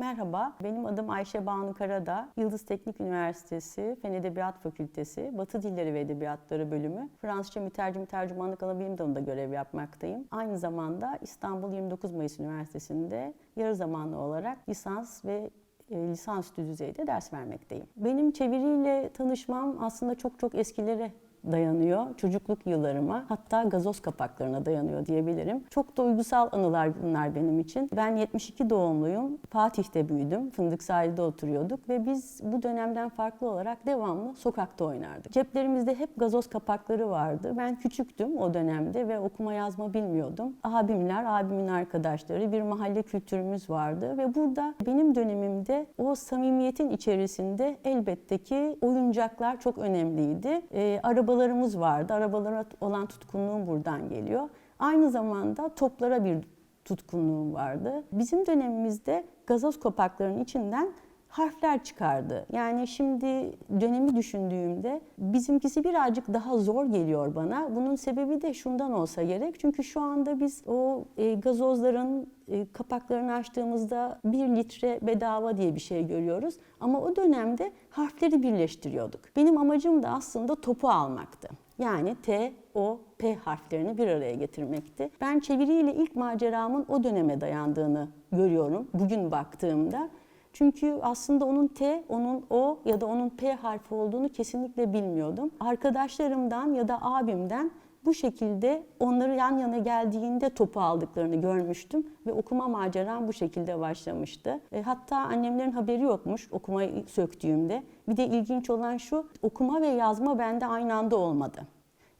Merhaba, benim adım Ayşe Banu Karadağ. Yıldız Teknik Üniversitesi Fen Edebiyat Fakültesi Batı Dilleri ve Edebiyatları bölümü Fransızca mütercim tercümanlık alabilim dalında görev yapmaktayım. Aynı zamanda İstanbul 29 Mayıs Üniversitesi'nde yarı zamanlı olarak lisans ve e, lisansüstü düzeyde ders vermekteyim. Benim çeviriyle tanışmam aslında çok çok eskilere dayanıyor. Çocukluk yıllarıma hatta gazoz kapaklarına dayanıyor diyebilirim. Çok da uygusal anılar bunlar benim için. Ben 72 doğumluyum. Fatih'te büyüdüm. Fındık sahilde oturuyorduk ve biz bu dönemden farklı olarak devamlı sokakta oynardık. Ceplerimizde hep gazoz kapakları vardı. Ben küçüktüm o dönemde ve okuma yazma bilmiyordum. Abimler, abimin arkadaşları bir mahalle kültürümüz vardı ve burada benim dönemimde o samimiyetin içerisinde elbette ki oyuncaklar çok önemliydi. Ee, arabalarımız vardı. Arabalara olan tutkunluğum buradan geliyor. Aynı zamanda toplara bir tutkunluğum vardı. Bizim dönemimizde gazoz kapaklarının içinden harfler çıkardı. Yani şimdi dönemi düşündüğümde bizimkisi birazcık daha zor geliyor bana. Bunun sebebi de şundan olsa gerek. Çünkü şu anda biz o e, gazozların e, kapaklarını açtığımızda bir litre bedava diye bir şey görüyoruz. Ama o dönemde harfleri birleştiriyorduk. Benim amacım da aslında topu almaktı. Yani T, O, P harflerini bir araya getirmekti. Ben çeviriyle ilk maceramın o döneme dayandığını görüyorum bugün baktığımda. Çünkü aslında onun T, onun O ya da onun P harfi olduğunu kesinlikle bilmiyordum. Arkadaşlarımdan ya da abimden bu şekilde onları yan yana geldiğinde topu aldıklarını görmüştüm ve okuma maceram bu şekilde başlamıştı. E, hatta annemlerin haberi yokmuş okumayı söktüğümde. Bir de ilginç olan şu, okuma ve yazma bende aynı anda olmadı.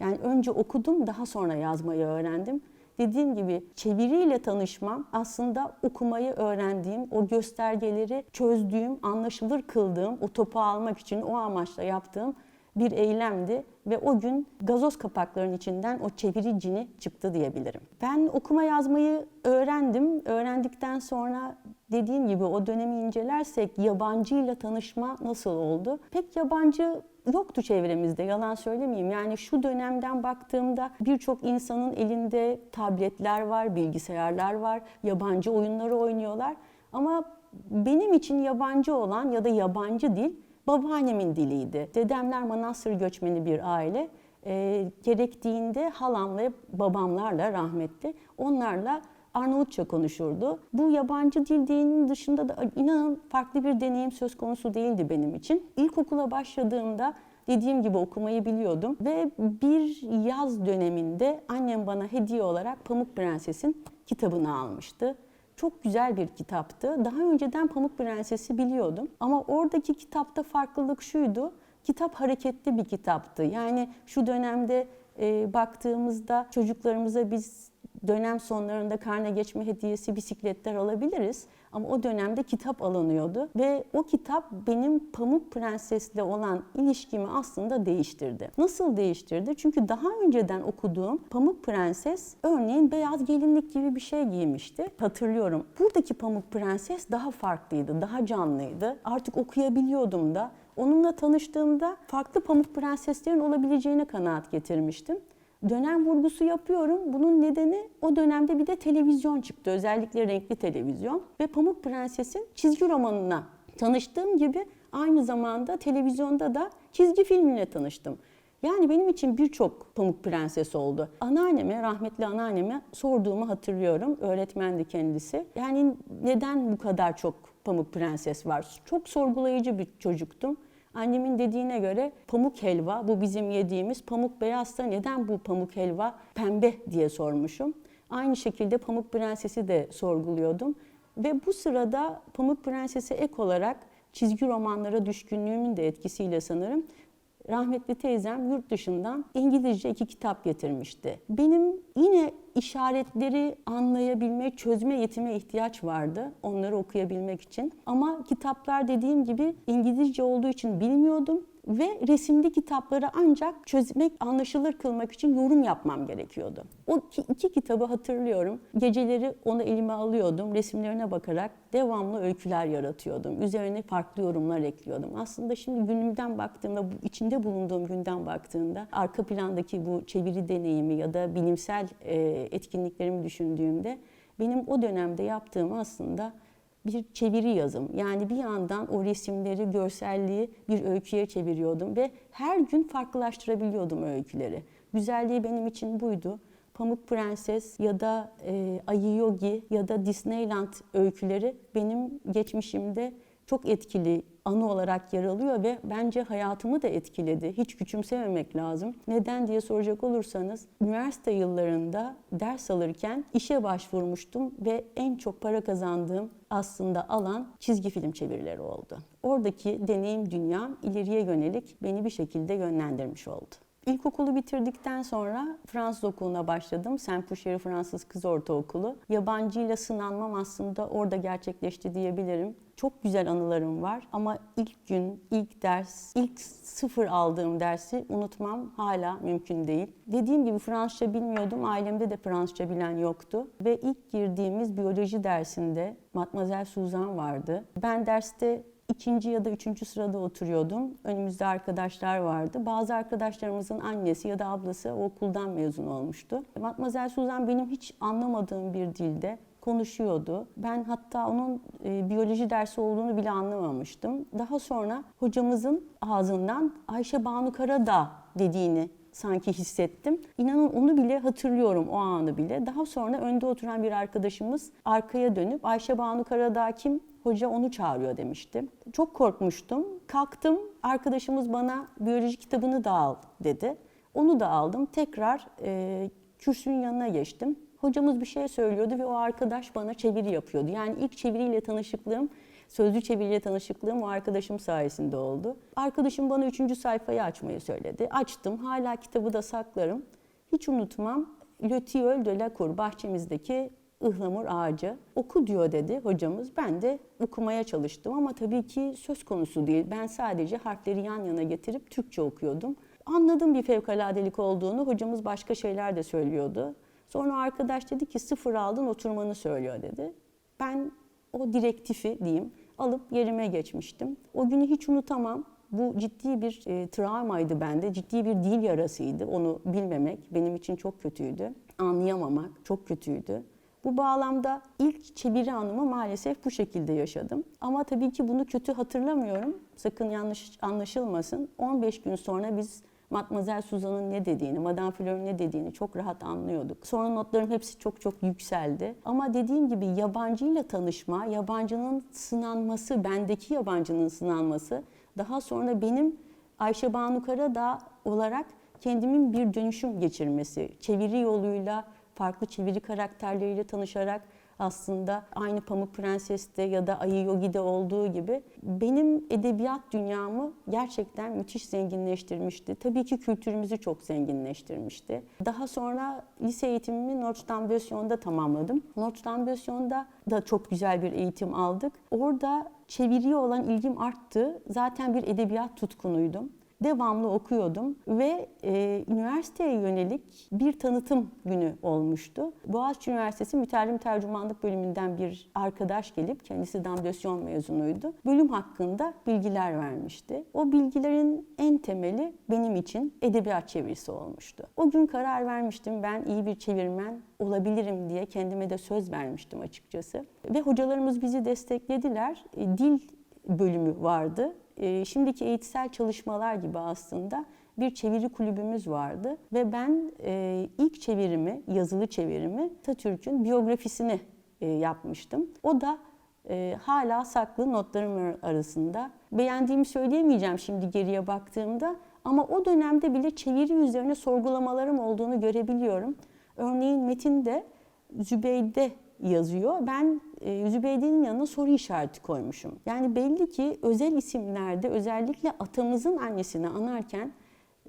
Yani önce okudum, daha sonra yazmayı öğrendim. Dediğim gibi çeviriyle tanışmam aslında okumayı öğrendiğim, o göstergeleri çözdüğüm, anlaşılır kıldığım, o topu almak için o amaçla yaptığım bir eylemdi ve o gün gazoz kapaklarının içinden o çeviri cini çıktı diyebilirim. Ben okuma yazmayı öğrendim. Öğrendikten sonra dediğim gibi o dönemi incelersek yabancıyla tanışma nasıl oldu? Pek yabancı yoktu çevremizde yalan söylemeyeyim. Yani şu dönemden baktığımda birçok insanın elinde tabletler var, bilgisayarlar var, yabancı oyunları oynuyorlar. Ama benim için yabancı olan ya da yabancı dil babaannemin diliydi. Dedemler Manastır göçmeni bir aile. E, gerektiğinde halam ve babamlarla rahmetli onlarla Arnavutça konuşurdu. Bu yabancı dil dilinin dışında da inanın farklı bir deneyim söz konusu değildi benim için. İlkokula başladığımda dediğim gibi okumayı biliyordum ve bir yaz döneminde annem bana hediye olarak Pamuk Prenses'in kitabını almıştı. Çok güzel bir kitaptı. Daha önceden Pamuk Prenses'i biliyordum ama oradaki kitapta farklılık şuydu. Kitap hareketli bir kitaptı. Yani şu dönemde e, baktığımızda çocuklarımıza biz dönem sonlarında karne geçme hediyesi bisikletler alabiliriz. Ama o dönemde kitap alınıyordu ve o kitap benim Pamuk Prenses'le olan ilişkimi aslında değiştirdi. Nasıl değiştirdi? Çünkü daha önceden okuduğum Pamuk Prenses örneğin beyaz gelinlik gibi bir şey giymişti. Hatırlıyorum. Buradaki Pamuk Prenses daha farklıydı, daha canlıydı. Artık okuyabiliyordum da. Onunla tanıştığımda farklı Pamuk Prenseslerin olabileceğine kanaat getirmiştim dönem vurgusu yapıyorum. Bunun nedeni o dönemde bir de televizyon çıktı. Özellikle renkli televizyon. Ve Pamuk Prenses'in çizgi romanına tanıştığım gibi aynı zamanda televizyonda da çizgi filmine tanıştım. Yani benim için birçok Pamuk Prenses oldu. Anneanneme, rahmetli anneanneme sorduğumu hatırlıyorum. Öğretmendi kendisi. Yani neden bu kadar çok Pamuk Prenses var? Çok sorgulayıcı bir çocuktum. Annemin dediğine göre pamuk helva, bu bizim yediğimiz pamuk beyazsa neden bu pamuk helva pembe diye sormuşum. Aynı şekilde Pamuk Prenses'i de sorguluyordum. Ve bu sırada Pamuk Prenses'e ek olarak çizgi romanlara düşkünlüğümün de etkisiyle sanırım rahmetli teyzem yurt dışından İngilizce iki kitap getirmişti. Benim yine işaretleri anlayabilme, çözme yetime ihtiyaç vardı onları okuyabilmek için. Ama kitaplar dediğim gibi İngilizce olduğu için bilmiyordum ve resimli kitapları ancak çözmek, anlaşılır kılmak için yorum yapmam gerekiyordu. O iki kitabı hatırlıyorum. Geceleri onu elime alıyordum. Resimlerine bakarak devamlı öyküler yaratıyordum. Üzerine farklı yorumlar ekliyordum. Aslında şimdi günümden baktığımda, içinde bulunduğum günden baktığımda arka plandaki bu çeviri deneyimi ya da bilimsel etkinliklerimi düşündüğümde benim o dönemde yaptığım aslında bir çeviri yazım. Yani bir yandan o resimleri, görselliği bir öyküye çeviriyordum ve her gün farklılaştırabiliyordum öyküleri. Güzelliği benim için buydu. Pamuk Prenses ya da e, Ayı Yogi ya da Disneyland öyküleri benim geçmişimde çok etkili anı olarak yer alıyor ve bence hayatımı da etkiledi. Hiç küçümsememek lazım. Neden diye soracak olursanız üniversite yıllarında ders alırken işe başvurmuştum ve en çok para kazandığım aslında alan çizgi film çevirileri oldu. Oradaki deneyim dünyam ileriye yönelik beni bir şekilde yönlendirmiş oldu. İlkokulu bitirdikten sonra Fransız okuluna başladım. Saint Pouchere Fransız Kız Ortaokulu. Yabancıyla sınanmam aslında orada gerçekleşti diyebilirim. Çok güzel anılarım var ama ilk gün, ilk ders, ilk sıfır aldığım dersi unutmam hala mümkün değil. Dediğim gibi Fransızca bilmiyordum. Ailemde de Fransızca bilen yoktu. Ve ilk girdiğimiz biyoloji dersinde Matmazel Suzan vardı. Ben derste ikinci ya da üçüncü sırada oturuyordum. Önümüzde arkadaşlar vardı. Bazı arkadaşlarımızın annesi ya da ablası okuldan mezun olmuştu. Matmazel Suzan benim hiç anlamadığım bir dilde konuşuyordu. Ben hatta onun e, biyoloji dersi olduğunu bile anlamamıştım. Daha sonra hocamızın ağzından Ayşe Banu Karadağ dediğini sanki hissettim. İnanın onu bile hatırlıyorum o anı bile. Daha sonra önde oturan bir arkadaşımız arkaya dönüp Ayşe Banu Karadağ kim? Hoca onu çağırıyor demişti. Çok korkmuştum. Kalktım. Arkadaşımız bana biyoloji kitabını da al dedi. Onu da aldım. Tekrar e, kürsünün yanına geçtim. Hocamız bir şey söylüyordu ve o arkadaş bana çeviri yapıyordu. Yani ilk çeviriyle tanışıklığım, sözlü çeviriyle tanışıklığım o arkadaşım sayesinde oldu. Arkadaşım bana üçüncü sayfayı açmayı söyledi. Açtım. Hala kitabı da saklarım. Hiç unutmam. Le Tilleul de la Cour, bahçemizdeki ıhlamur ağacı. Oku diyor dedi hocamız. Ben de okumaya çalıştım ama tabii ki söz konusu değil. Ben sadece harfleri yan yana getirip Türkçe okuyordum. Anladım bir fevkaladelik olduğunu. Hocamız başka şeyler de söylüyordu. Sonra arkadaş dedi ki sıfır aldın oturmanı söylüyor dedi. Ben o direktifi diyeyim alıp yerime geçmiştim. O günü hiç unutamam. Bu ciddi bir e, travmaydı bende. Ciddi bir dil yarasıydı. Onu bilmemek benim için çok kötüydü. Anlayamamak çok kötüydü. Bu bağlamda ilk çeviri anımı maalesef bu şekilde yaşadım. Ama tabii ki bunu kötü hatırlamıyorum. Sakın yanlış anlaşılmasın. 15 gün sonra biz Matmazel Suzan'ın ne dediğini, Madame Fleur'ün ne dediğini çok rahat anlıyorduk. Sonra notlarım hepsi çok çok yükseldi. Ama dediğim gibi yabancıyla tanışma, yabancının sınanması, bendeki yabancının sınanması, daha sonra benim Ayşe Banu Karadağ olarak kendimin bir dönüşüm geçirmesi, çeviri yoluyla, farklı çeviri karakterleriyle tanışarak aslında aynı Pamuk Prenses'te ya da Ayı Yogi'de olduğu gibi benim edebiyat dünyamı gerçekten müthiş zenginleştirmişti. Tabii ki kültürümüzü çok zenginleştirmişti. Daha sonra lise eğitimimi Notre Dame Bösyon'da tamamladım. Notre Dame Bösyon'da da çok güzel bir eğitim aldık. Orada çeviriye olan ilgim arttı. Zaten bir edebiyat tutkunuydum devamlı okuyordum ve e, üniversiteye yönelik bir tanıtım günü olmuştu. Boğaziçi Üniversitesi Mütercim Tercümanlık bölümünden bir arkadaş gelip kendisi damdösyon mezunuydu. Bölüm hakkında bilgiler vermişti. O bilgilerin en temeli benim için edebiyat çevirisi olmuştu. O gün karar vermiştim ben iyi bir çevirmen olabilirim diye kendime de söz vermiştim açıkçası. Ve hocalarımız bizi desteklediler. E, dil bölümü vardı şimdiki eğitsel çalışmalar gibi aslında bir çeviri kulübümüz vardı ve ben e, ilk çevirimi, yazılı çevirimi Atatürk'ün biyografisini e, yapmıştım. O da e, hala saklı notlarım arasında. Beğendiğimi söyleyemeyeceğim şimdi geriye baktığımda ama o dönemde bile çeviri üzerine sorgulamalarım olduğunu görebiliyorum. Örneğin metinde Zübeyde yazıyor. Ben e, Zübeyde'nin yanına soru işareti koymuşum. Yani belli ki özel isimlerde özellikle atamızın annesini anarken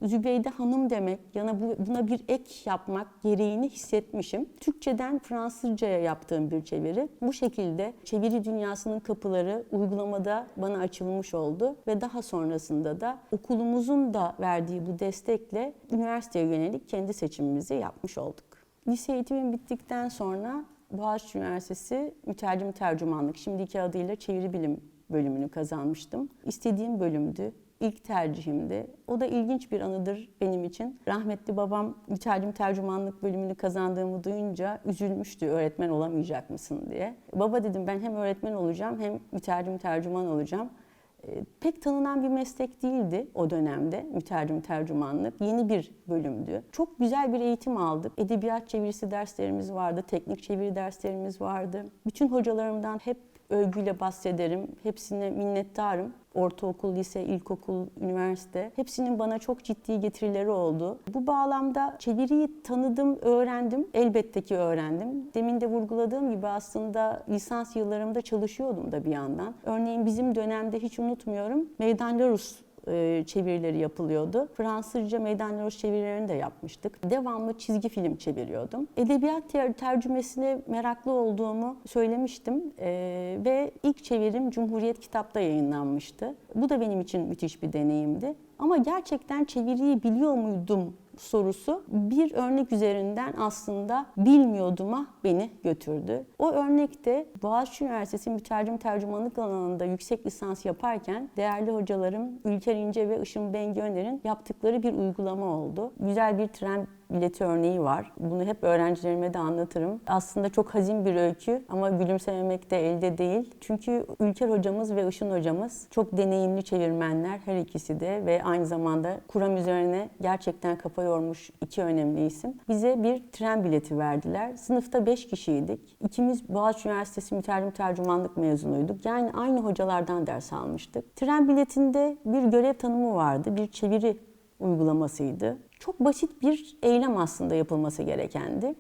Zübeyde Hanım demek, yana buna bir ek yapmak gereğini hissetmişim. Türkçeden Fransızcaya yaptığım bir çeviri. Bu şekilde çeviri dünyasının kapıları uygulamada bana açılmış oldu ve daha sonrasında da okulumuzun da verdiği bu destekle üniversiteye yönelik kendi seçimimizi yapmış olduk. Lise eğitimim bittikten sonra Boğaziçi Üniversitesi Mütercim Tercümanlık, şimdiki adıyla Çeviri Bilim bölümünü kazanmıştım. İstediğim bölümdü. ilk tercihimdi. O da ilginç bir anıdır benim için. Rahmetli babam mütercim tercümanlık bölümünü kazandığımı duyunca üzülmüştü öğretmen olamayacak mısın diye. Baba dedim ben hem öğretmen olacağım hem mütercim tercüman olacağım. E, pek tanınan bir meslek değildi o dönemde mütercim tercümanlık. Yeni bir bölümdü. Çok güzel bir eğitim aldık. Edebiyat çevirisi derslerimiz vardı, teknik çeviri derslerimiz vardı. Bütün hocalarımdan hep övgüyle bahsederim. Hepsine minnettarım. Ortaokul, lise, ilkokul, üniversite hepsinin bana çok ciddi getirileri oldu. Bu bağlamda çeviriyi tanıdım, öğrendim. Elbette ki öğrendim. Demin de vurguladığım gibi aslında lisans yıllarımda çalışıyordum da bir yandan. Örneğin bizim dönemde hiç unutmuyorum. Meydan Larus e, çevirileri yapılıyordu. Fransızca Meydan Larus çevirilerini de yapmıştık. Devamlı çizgi film çeviriyordum. Edebiyat ter- tercümesine meraklı olduğumu söylemiştim E, ve ilk çevirim Cumhuriyet Kitap'ta yayınlanmıştı. Bu da benim için müthiş bir deneyimdi. Ama gerçekten çeviriyi biliyor muydum sorusu bir örnek üzerinden aslında bilmiyorduma beni götürdü. O örnekte Boğaziçi Üniversitesi Mütercim Tercümanlık alanında yüksek lisans yaparken değerli hocalarım Ülker İnce ve Işın Bengöner'in yaptıkları bir uygulama oldu. Güzel bir tren bileti örneği var. Bunu hep öğrencilerime de anlatırım. Aslında çok hazin bir öykü ama gülümsememek de elde değil. Çünkü Ülker hocamız ve Işın hocamız çok deneyimli çevirmenler her ikisi de ve aynı zamanda kuram üzerine gerçekten kafa yormuş iki önemli isim. Bize bir tren bileti verdiler. Sınıfta 5 kişiydik. İkimiz Boğaziçi Üniversitesi Mütercim Tercümanlık mezunuyduk. Yani aynı hocalardan ders almıştık. Tren biletinde bir görev tanımı vardı. Bir çeviri uygulamasıydı. Çok basit bir eylem aslında yapılması gerekendi.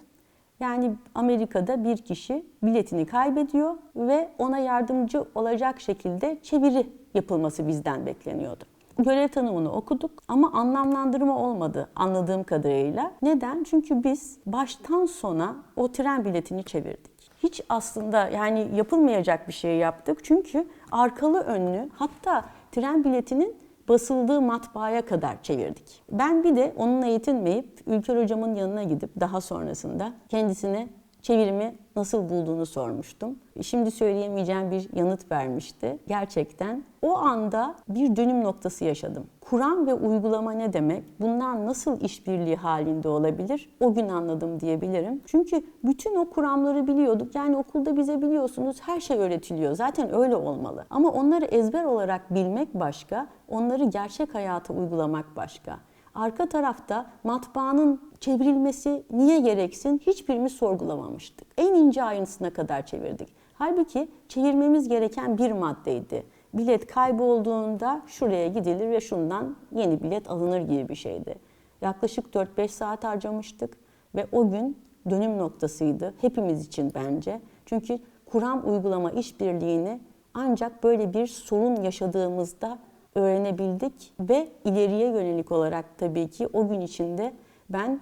Yani Amerika'da bir kişi biletini kaybediyor ve ona yardımcı olacak şekilde çeviri yapılması bizden bekleniyordu. Görev tanımını okuduk ama anlamlandırma olmadı anladığım kadarıyla. Neden? Çünkü biz baştan sona o tren biletini çevirdik. Hiç aslında yani yapılmayacak bir şey yaptık. Çünkü arkalı önlü hatta tren biletinin basıldığı matbaaya kadar çevirdik. Ben bir de onunla yetinmeyip Ülker hocamın yanına gidip daha sonrasında kendisine çevirimi nasıl bulduğunu sormuştum. Şimdi söyleyemeyeceğim bir yanıt vermişti. Gerçekten o anda bir dönüm noktası yaşadım. Kuram ve uygulama ne demek? Bunlar nasıl işbirliği halinde olabilir? O gün anladım diyebilirim. Çünkü bütün o kuramları biliyorduk. Yani okulda bize biliyorsunuz her şey öğretiliyor. Zaten öyle olmalı. Ama onları ezber olarak bilmek başka, onları gerçek hayata uygulamak başka. Arka tarafta matbaanın çevrilmesi niye gereksin hiçbirimiz sorgulamamıştık. En ince ayrıntısına kadar çevirdik. Halbuki çevirmemiz gereken bir maddeydi. Bilet kaybolduğunda şuraya gidilir ve şundan yeni bilet alınır gibi bir şeydi. Yaklaşık 4-5 saat harcamıştık ve o gün dönüm noktasıydı hepimiz için bence. Çünkü kuram uygulama işbirliğini ancak böyle bir sorun yaşadığımızda öğrenebildik ve ileriye yönelik olarak tabii ki o gün içinde ben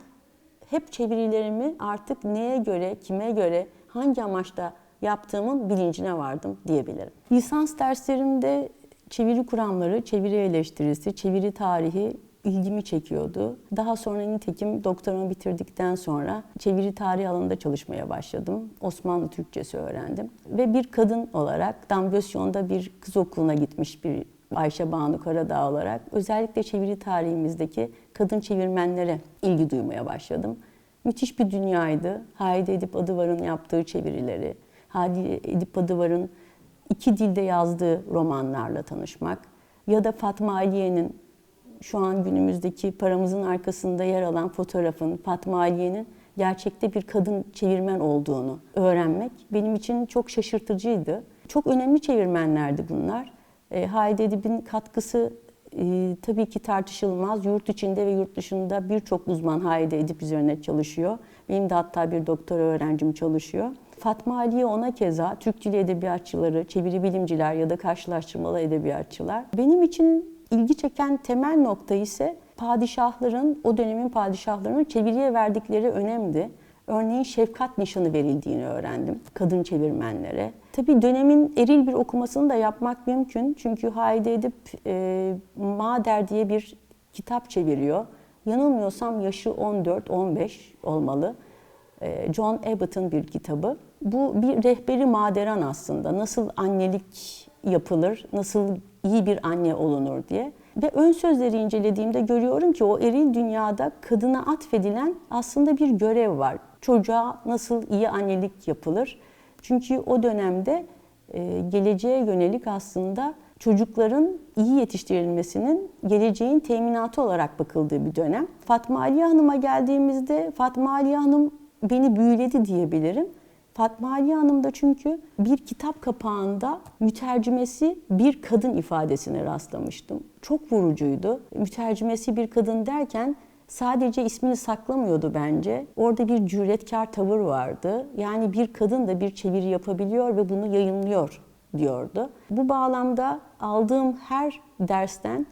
hep çevirilerimi artık neye göre, kime göre, hangi amaçla yaptığımın bilincine vardım diyebilirim. Lisans derslerimde çeviri kuramları, çeviri eleştirisi, çeviri tarihi ilgimi çekiyordu. Daha sonra nitekim doktoramı bitirdikten sonra çeviri tarihi alanında çalışmaya başladım. Osmanlı Türkçesi öğrendim. Ve bir kadın olarak Damvösyon'da bir kız okuluna gitmiş bir Ayşe Banu Karadağ olarak özellikle çeviri tarihimizdeki kadın çevirmenlere ilgi duymaya başladım. Müthiş bir dünyaydı. Halide Edip Adıvar'ın yaptığı çevirileri, Halide Edip Adıvar'ın iki dilde yazdığı romanlarla tanışmak ya da Fatma Aliye'nin şu an günümüzdeki paramızın arkasında yer alan fotoğrafın Fatma Aliye'nin gerçekte bir kadın çevirmen olduğunu öğrenmek benim için çok şaşırtıcıydı. Çok önemli çevirmenlerdi bunlar. E, Halide Edip'in katkısı e, tabii ki tartışılmaz. Yurt içinde ve yurt dışında birçok uzman Halide Edip üzerine çalışıyor. Benim de hatta bir doktora öğrencim çalışıyor. Fatma Aliye ona keza Türk Dili Edebiyatçıları, çeviri bilimciler ya da karşılaştırmalı edebiyatçılar. Benim için ilgi çeken temel nokta ise padişahların, o dönemin padişahlarının çeviriye verdikleri önemdi. Örneğin şefkat nişanı verildiğini öğrendim kadın çevirmenlere. Tabii dönemin eril bir okumasını da yapmak mümkün. Çünkü Halide Edip e, Mader diye bir kitap çeviriyor. Yanılmıyorsam yaşı 14-15 olmalı. E, John Abbott'ın bir kitabı. Bu bir rehberi maderan aslında. Nasıl annelik yapılır, nasıl iyi bir anne olunur diye. Ve ön sözleri incelediğimde görüyorum ki o eril dünyada kadına atfedilen aslında bir görev var. Çocuğa nasıl iyi annelik yapılır? Çünkü o dönemde e, geleceğe yönelik aslında çocukların iyi yetiştirilmesinin geleceğin teminatı olarak bakıldığı bir dönem. Fatma Aliye Hanım'a geldiğimizde Fatma Aliye Hanım beni büyüledi diyebilirim. Fatma Aliye Hanım da çünkü bir kitap kapağında mütercimesi bir kadın ifadesine rastlamıştım. Çok vurucuydu. Mütercimesi bir kadın derken sadece ismini saklamıyordu bence. Orada bir cüretkar tavır vardı. Yani bir kadın da bir çeviri yapabiliyor ve bunu yayınlıyor diyordu. Bu bağlamda aldığım her dersten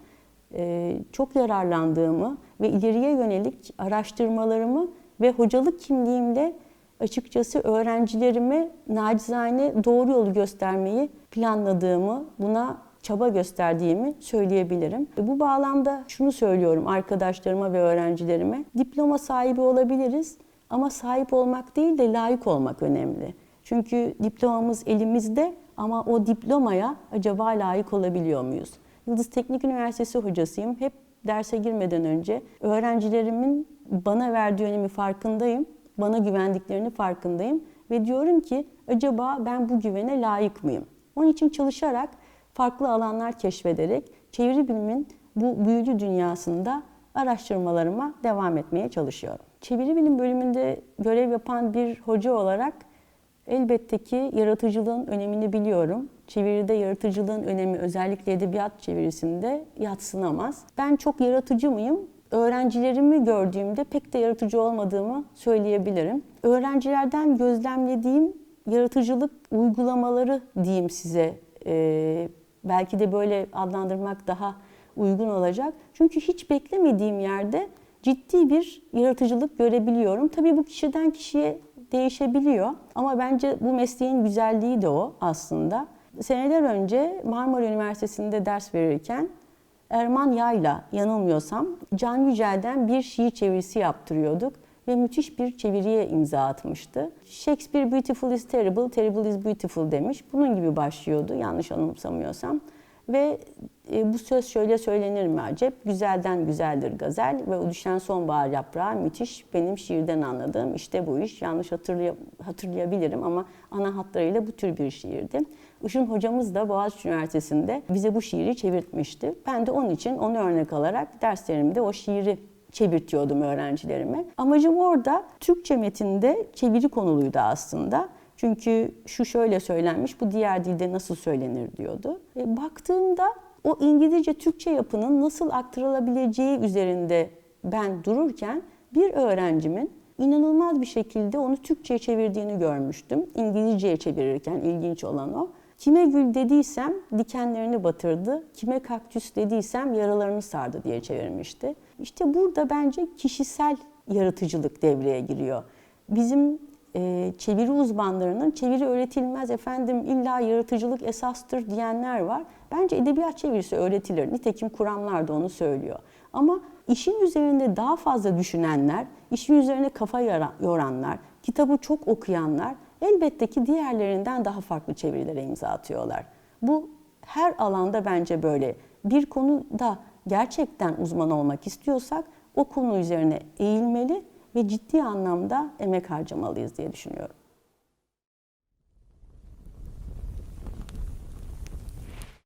e, çok yararlandığımı ve ileriye yönelik araştırmalarımı ve hocalık kimliğimle açıkçası öğrencilerime nacizane doğru yolu göstermeyi planladığımı, buna çaba gösterdiğimi söyleyebilirim. Bu bağlamda şunu söylüyorum arkadaşlarıma ve öğrencilerime. Diploma sahibi olabiliriz ama sahip olmak değil de layık olmak önemli. Çünkü diplomamız elimizde ama o diplomaya acaba layık olabiliyor muyuz? Yıldız Teknik Üniversitesi hocasıyım. Hep derse girmeden önce öğrencilerimin bana verdiği önemi farkındayım. Bana güvendiklerini farkındayım ve diyorum ki acaba ben bu güvene layık mıyım? Onun için çalışarak, farklı alanlar keşfederek çeviri bilimin bu büyülü dünyasında araştırmalarıma devam etmeye çalışıyorum. Çeviri bilim bölümünde görev yapan bir hoca olarak elbette ki yaratıcılığın önemini biliyorum. Çeviride yaratıcılığın önemi özellikle edebiyat çevirisinde yatsınamaz. Ben çok yaratıcı mıyım? Öğrencilerimi gördüğümde pek de yaratıcı olmadığımı söyleyebilirim. Öğrencilerden gözlemlediğim yaratıcılık uygulamaları diyeyim size. Ee, belki de böyle adlandırmak daha uygun olacak. Çünkü hiç beklemediğim yerde ciddi bir yaratıcılık görebiliyorum. Tabii bu kişiden kişiye değişebiliyor ama bence bu mesleğin güzelliği de o aslında. Seneler önce Marmara Üniversitesi'nde ders verirken Erman Yayla yanılmıyorsam Can Yücel'den bir şiir çevirisi yaptırıyorduk ve müthiş bir çeviriye imza atmıştı. Shakespeare beautiful is terrible, terrible is beautiful demiş. Bunun gibi başlıyordu yanlış anımsamıyorsam. Ve e, bu söz şöyle söylenir mi acep? Güzelden güzeldir gazel ve o sonbahar yaprağı müthiş benim şiirden anladığım işte bu iş. Yanlış hatırlay hatırlayabilirim ama ana hatlarıyla bu tür bir şiirdi. Işın hocamız da Boğaziçi Üniversitesi'nde bize bu şiiri çevirtmişti. Ben de onun için onu örnek alarak derslerimde o şiiri çevirtiyordum öğrencilerime. Amacım orada Türkçe metinde çeviri konuluydu aslında. Çünkü şu şöyle söylenmiş, bu diğer dilde nasıl söylenir diyordu. E, baktığımda o İngilizce Türkçe yapının nasıl aktarılabileceği üzerinde ben dururken bir öğrencimin inanılmaz bir şekilde onu Türkçe'ye çevirdiğini görmüştüm. İngilizce'ye çevirirken ilginç olan o. Kime gül dediysem dikenlerini batırdı, kime kaktüs dediysem yaralarını sardı diye çevirmişti. İşte burada bence kişisel yaratıcılık devreye giriyor. Bizim e, çeviri uzmanlarının çeviri öğretilmez efendim illa yaratıcılık esastır diyenler var. Bence edebiyat çevirisi öğretilir. Nitekim kuramlar da onu söylüyor. Ama işin üzerinde daha fazla düşünenler, işin üzerine kafa yoranlar, kitabı çok okuyanlar elbette ki diğerlerinden daha farklı çevirilere imza atıyorlar. Bu her alanda bence böyle. Bir konuda gerçekten uzman olmak istiyorsak o konu üzerine eğilmeli ve ciddi anlamda emek harcamalıyız diye düşünüyorum.